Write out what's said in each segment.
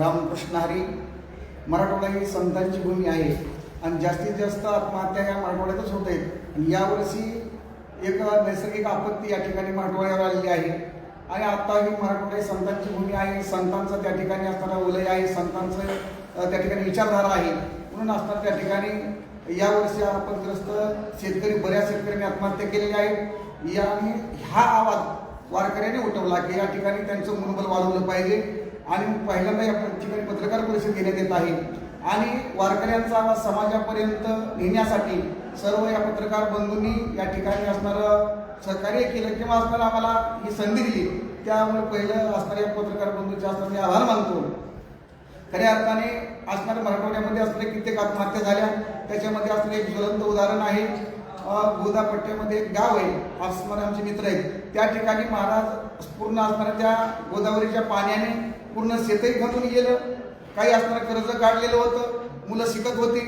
रामकृष्ण हरी मराठवाडा ही संतांची भूमी आहे आणि जास्तीत जास्त आत्महत्या या मराठवाड्यातच होत आहेत. आणि यावर्षी एक नैसर्गिक आपत्ती या ठिकाणी मराठवाड्यावर आलेली आहे. आणि आता ही मराठवाडा ही संतांची भूमी आहे. संतांचं त्या ठिकाणी असणारा वलय आहे. संतांचं त्या ठिकाणी विचारधारा आहे. म्हणून असताना त्या ठिकाणी यावर्षी आपत्ग्रस्त शेतकरी बऱ्याच शेतकऱ्यांनी आत्महत्या केलेल्या आहेत या आणि हा आवाज वारकऱ्याने उठवला की या ठिकाणी त्यांचं मनोबल वाढवलं पाहिजे. आणि पहिल्यांदा या ठिकाणी पत्रकार परिषद घेण्यात येत आहे. आणि वारकऱ्यांचा आवाज समाजापर्यंत नेण्यासाठी सर्व या पत्रकार बंधूंनी या ठिकाणी असणारं सहकार्य केलं किंवा असणारं आम्हाला ही संधी दिली त्यामुळे पहिलं असणाऱ्या पत्रकार बंधूंचे असणारे मी आभार मानतो. खऱ्या अर्थाने असणाऱ्या मराठवाड्यामध्ये असणारे कित्येक आत्महत्या झाल्या त्याच्यामध्ये असणारे एक ज्वलंत उदाहरण आहे. गोदापट्ट्यामध्ये एक गाव आहे. असणारे आमचे मित्र आहेत. त्या ठिकाणी महाराज पूर्ण असणाऱ्या त्या गोदावरीच्या पाण्याने पूर्ण शेतही घालून गेलं. काही असणारं कर्ज काढलेलं होतं मुलं शिकत होती.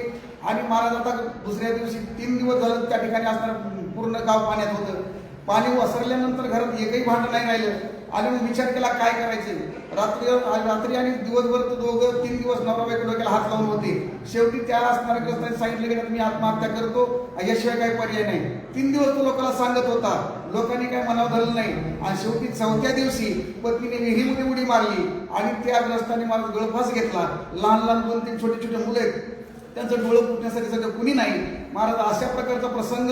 आणि महाराज आता दुसऱ्या दिवशी तीन दिवस झालं त्या ठिकाणी असणारं पूर्ण गाव पाण्यात होतं. पाणी वसरल्यानंतर घरात एकही भांडं नाही राहिलं. आणि मग विचार केला काय करायचे? रात्री रात्री आणि दिवसभर तो दोघं तीन दिवस नवरा बायको डोक्याला हात लावून होते. शेवटी त्या असणाऱ्या ग्रस्तांनी सांगितलं की मी आत्महत्या करतो. याशिवाय काही पर्याय नाही. तीन दिवस तो लोकांना सांगत होता. लोकांनी काय मनावर धरलं नाही. आणि शेवटी चौथ्या दिवशी पत्नीने विहिरीमध्ये उडी मारली. आणि त्या ग्रस्ताने मला गळफास घेतला. लहान लहान दोन तीन छोटे छोटे मुलं आहेत. त्यांचं डोळं फुटण्यासाठी सगळं कुणी नाही. महाराज अशा प्रकारचा प्रसंग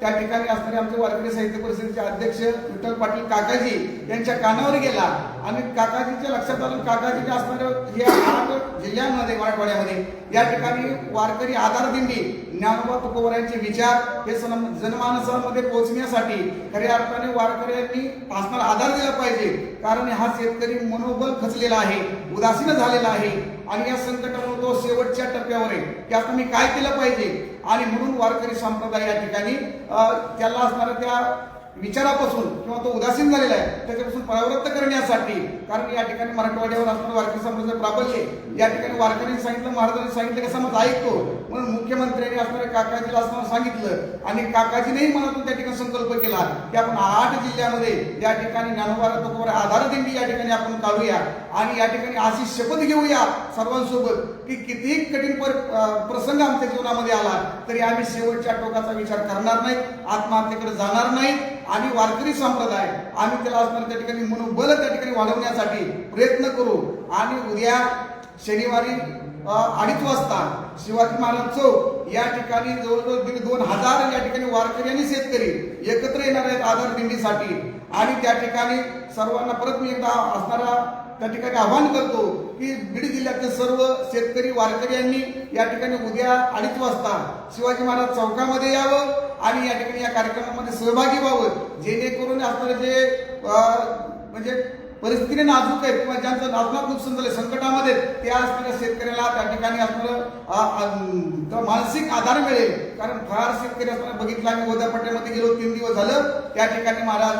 त्या ठिकाणी असणारे आमचे वारकरी साहित्य परिषदेचे अध्यक्ष विठ्ठल पाटील काकाजी यांच्या कानावर गेला. आणि काकाजीच्या लक्षात आलं काकाजीच्या असणाऱ्या हे आठ जिल्ह्यांमध्ये मराठवाड्यामध्ये. या ठिकाणी वारकरी आधार दिंडी ज्ञानोबा तुकोबरायांचे विचार हे सन जनमानसामध्ये पोहोचण्यासाठी खऱ्या अर्थाने वारकऱ्यांनी असणारा आधार दिला पाहिजे. कारण हा शेतकरी मनोबल खचलेला आहे उदासीन झालेला आहे. आणि या संकटामुळे तो शेवटच्या टप्प्यावर आहे. त्यात मी काय केलं पाहिजे? आणि म्हणून वारकरी संप्रदाय या ठिकाणी त्याला असणाऱ्या त्या विचारापासून किंवा तो उदासीन झालेला आहे त्याच्यापासून परावृत्त करण्यासाठी कारण या ठिकाणी मराठवाड्यावर असणारं वारकरी समाजाचं प्राबल्य आहे. या ठिकाणी वारकऱ्यांनी सांगितलं महाराजांनी सांगितलं की समाज ऐकतो म्हणून मुख्यमंत्र्यांनी असणाऱ्या काकाजीला असताना सांगितलं आणि काकाजीनेही मनातून त्या ठिकाणी संकल्प केला की आपण आठ जिल्ह्यामध्ये या ठिकाणी ज्ञानोबारा तुकोबारा आधार दिंडी या ठिकाणी आपण काढूया आणि या ठिकाणी अशी शपथ घेऊया सर्वांसोबत की कितीही कठीण पर प्रसंग आमच्या जीवनामध्ये आला तरी आम्ही शेवटच्या टोकाचा विचार करणार नाही आत्महत्येकडे जाणार नाही आणि वारकरी संप्रदाय आम्ही त्याला असणार त्या ठिकाणी मनोबल त्या ठिकाणी वाढवण्यासाठी प्रयत्न करू. आणि उद्या शनिवारी अडीच वाजता शिवाजी महाराज चौक या ठिकाणी जवळजवळ दीड दोन हजार या ठिकाणी वारकरी आणि शेतकरी एकत्र येणार आहेत आधार दिंडीसाठी. आणि त्या ठिकाणी सर्वांना परत मी एकदा असणारा त्या ठिकाणी आवाहन करतो की बीड जिल्ह्यातले सर्व शेतकरी वारकरी यांनी या ठिकाणी उद्या अडीच वाजता शिवाजी महाराज चौकामध्ये यावं आणि या ठिकाणी या कार्यक्रमामध्ये सहभागी व्हावं. जेणेकरून असणारे जे म्हणजे परिस्थितीने नाजूक आहेत किंवा ज्यांचं नाजूक नुकसान झालं संकटामध्ये त्या असणाऱ्या शेतकऱ्याला त्या ठिकाणी असणारं तर मानसिक आधार मिळेल. कारण फार शेतकरी असताना बघितलं आम्ही गोदापट्ट्यामध्ये गेलो तीन दिवस झालं. त्या ठिकाणी महाराज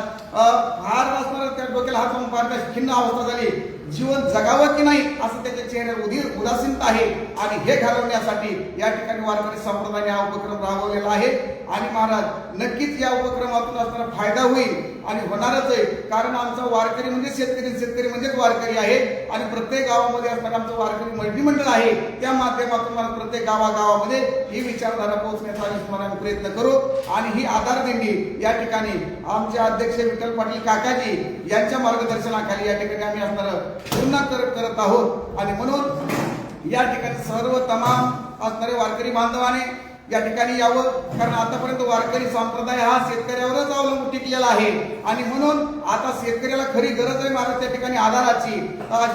फार असणारं त्या डोक्याला हात लावून फार खिन्न अवस्था झाली. जीवन जगावं की नाही असं त्याच्या चेहऱ्यावर उदीर उदासीनता आहे. आणि हे घालवण्यासाठी या ठिकाणी वारकरी संप्रदायाने हा उपक्रम राबवलेला आहे. आणि महाराज नक्कीच या उपक्रमातून असणारा फायदा होईल. आणि होणारच आहे. कारण आमचा वारकरी म्हणजे शेतकरी शेतकरी म्हणजेच वारकरी आहे. आणि प्रत्येक गावामध्ये असणारं आमचं वारकरी मंडळ आहे. त्या माध्यमातून मला प्रत्येक गावागावामध्ये ही विचारधारा पोहोचण्याचा आम्ही स्मरण प्रयत्न करू. आणि ही आधार दिंडी या ठिकाणी आमचे अध्यक्ष विठ्ठल पाटील काकाजी यांच्या मार्गदर्शनाखाली या ठिकाणी आम्ही असणार पूर्ण करत आहोत. आणि म्हणून या ठिकाणी सर्व तमाम असणारे वारकरी बांधवाने या ठिकाणी यावं. कारण आतापर्यंत वारकरी संप्रदाय हा शेतकऱ्यावरच अवलंबून टिकलेला आहे. आणि म्हणून आता शेतकऱ्याला खरी गरज आहे महाराज त्या ठिकाणी आधाराची.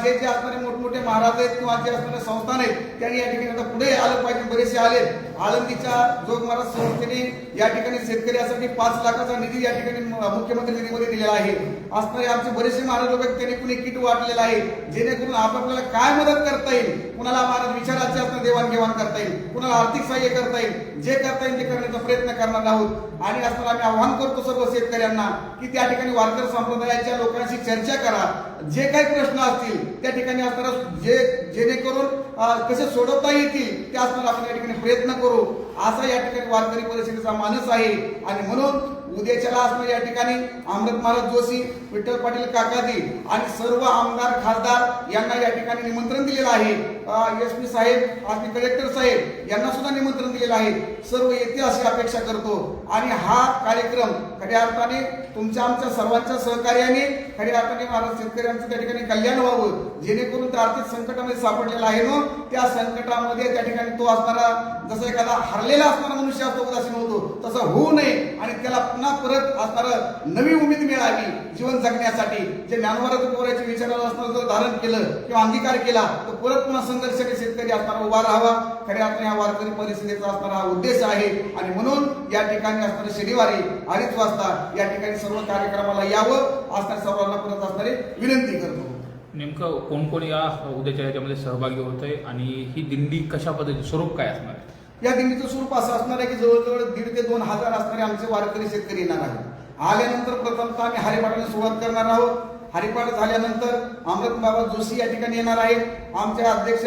जे जे असणारे मोठमोठे महाराज आहेत किंवा जे असणारे संस्थान आहेत त्यांनी या ठिकाणी आता पुढे आलं पाहिजे बरेचसे आले. आळंदीच्या जोग महाराज संस्थेने या ठिकाणी शेतकऱ्यासाठी पाच लाखाचा निधी या ठिकाणी मुख्यमंत्री निधीमध्ये दिलेला आहे. असणारे आमचे बरेचसे महाराज लोक त्यांनी कुणी किट वाटलेलं आहे. जेणेकरून आपापल्याला काय मदत करता येईल? कुणाला महाराज विचाराचे असणं देवाणघेवाण करता येईल? कुणाला आर्थिक सहाय्य करता येईल? जे करता येईल ते करण्याचा प्रयत्न करणार आहोत. आणि असताना आम्ही आव्हान करतो सर्व शेतकऱ्यांना की त्या ठिकाणी वारकर संप्रदायाच्या लोकांशी चर्चा करा. जे काही प्रश्न असतील त्या ठिकाणी असणारा जे जेणेकरून कसे सोडवता येतील ते असणार आपण या ठिकाणी प्रयत्न करू. असा या ठिकाणी वारकरी परिषदेचा मानस आहे. आणि म्हणून उद्याच्याला असणार या ठिकाणी अमृत महाराज जोशी विठ्ठल पाटील काकाजी आणि सर्व आमदार खासदार यांना या ठिकाणी निमंत्रण दिलेलं आहे. एस पी साहेब आणि कलेक्टर साहेब यांना सुद्धा निमंत्रण दिलेलं आहे. सर्व येते अशी अपेक्षा करतो. आणि हा कार्यक्रम खऱ्या अर्थाने तुमच्या आमच्या सर्वांच्या सहकार्याने खऱ्या अर्थाने महाराज शेतकऱ्यांचं त्या ठिकाणी कल्याण व्हावं जेणेकरून त्या आर्थिक संकटामध्ये सापडलेला आहे ना त्या संकटामध्ये त्या ठिकाणी तो असणारा जसं एखादा हरलेला असणारा मनुष्य असतो उदासीन होतो तसं होऊ नये आणि त्याला पुन्हा परत असणारं नवी उमेद मिळावी जीवन जगण्यासाठी. जे ज्ञानवाराचं पोराच्या विचाराला असणारं जर धारण केलं किंवा अंगीकार केला तर परत पुन्हा संघर्षाने शेतकरी असणारा उभा राहावा. खऱ्या अर्थाने हा वारकरी परिषदेचा असणारा हा उद्देश आहे. आणि म्हणून या ठिकाणी असणारे शनिवारी अडीच वाजता या ठिकाणी सर्व कार्यक्रमाला यावं असणाऱ्या सर्वांना परत असणारी विनंती करतो. नेमकं कोण कोण या उद्याच्या याच्यामध्ये सहभागी होत आहे आणि ही दिंडी कशा पद्धती स्वरूप काय असणार? आहे या दिंडीचं स्वरूप असं असणार आहे की जवळजवळ दीड ते दोन हजार असणारे आमचे वारकरी शेतकरी येणार आहेत. आल्यानंतर प्रथमतः आम्ही हरिपाठाने सुरुवात करणार आहोत. हरिपाठ झाल्यानंतर अमृत बाबा जोशी या ठिकाणी येणार आहेत. आमचे अध्यक्ष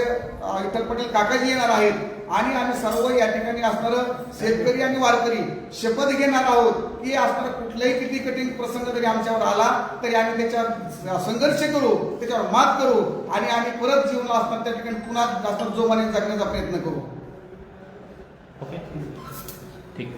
विठ्ठल पटेल काकाजी येणार आहेत. आणि आम्ही सर्व या ठिकाणी असणारं शेतकरी आणि वारकरी शपथ घेणार आहोत की असणारा कुठलाही किती कठीण प्रसंग जरी आमच्यावर आला तरी आम्ही त्याच्यावर संघर्ष करू त्याच्यावर मात करू आणि आम्ही परत जीवनाला असणार त्या ठिकाणी पुन्हा जास्त जोमाने जगण्याचा प्रयत्न करू. ओके. ठीक.